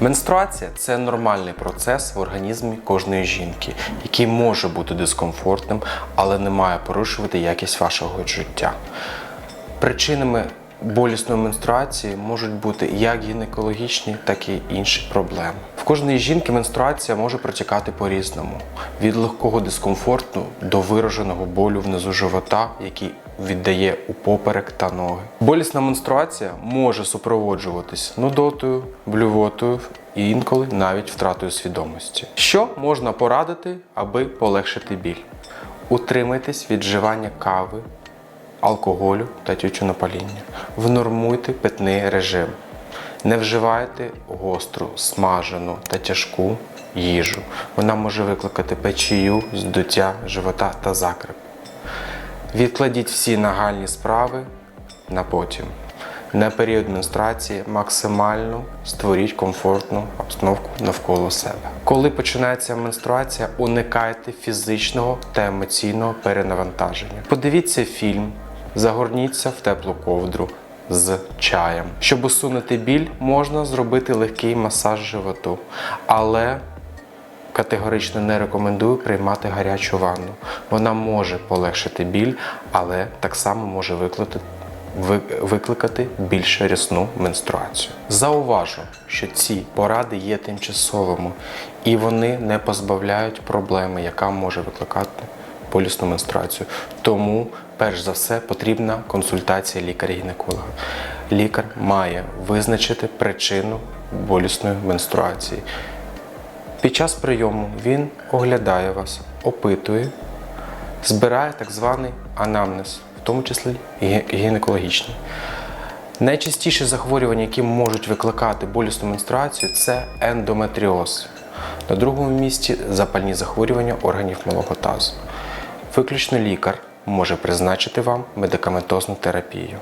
Менструація це нормальний процес в організмі кожної жінки, який може бути дискомфортним, але не має порушувати якість вашого життя. Причинами болісної менструації можуть бути як гінекологічні, так і інші проблеми. В кожної жінки менструація може протікати по-різному: від легкого дискомфорту до вираженого болю внизу живота, який віддає у поперек та ноги. Болісна менструація може супроводжуватись нудотою, блювотою і інколи навіть втратою свідомості. Що можна порадити, аби полегшити біль? Утримайтесь від вживання кави, алкоголю та тютюнопаління. Внормуйте питний режим. Не вживайте гостру, смажену та тяжку їжу. Вона може викликати печію, здуття живота та закрип. Відкладіть всі нагальні справи на потім. На період менструації максимально створіть комфортну обстановку навколо себе. Коли починається менструація, уникайте фізичного та емоційного перенавантаження. Подивіться фільм, загорніться в теплу ковдру з чаєм. Щоб усунути біль, можна зробити легкий масаж животу, але Категорично не рекомендую приймати гарячу ванну. Вона може полегшити біль, але так само може викликати, ви- викликати більш рясну менструацію. Зауважу, що ці поради є тимчасовими і вони не позбавляють проблеми, яка може викликати болісну менструацію. Тому, перш за все, потрібна консультація лікаря-гінеколога. Лікар має визначити причину болісної менструації. Під час прийому він оглядає вас, опитує, збирає так званий анамнез, в тому числі гінекологічний. Найчастіші захворювання, які можуть викликати болісну менструацію, це ендометріоз. На другому місці запальні захворювання органів малого тазу. Виключно лікар може призначити вам медикаментозну терапію.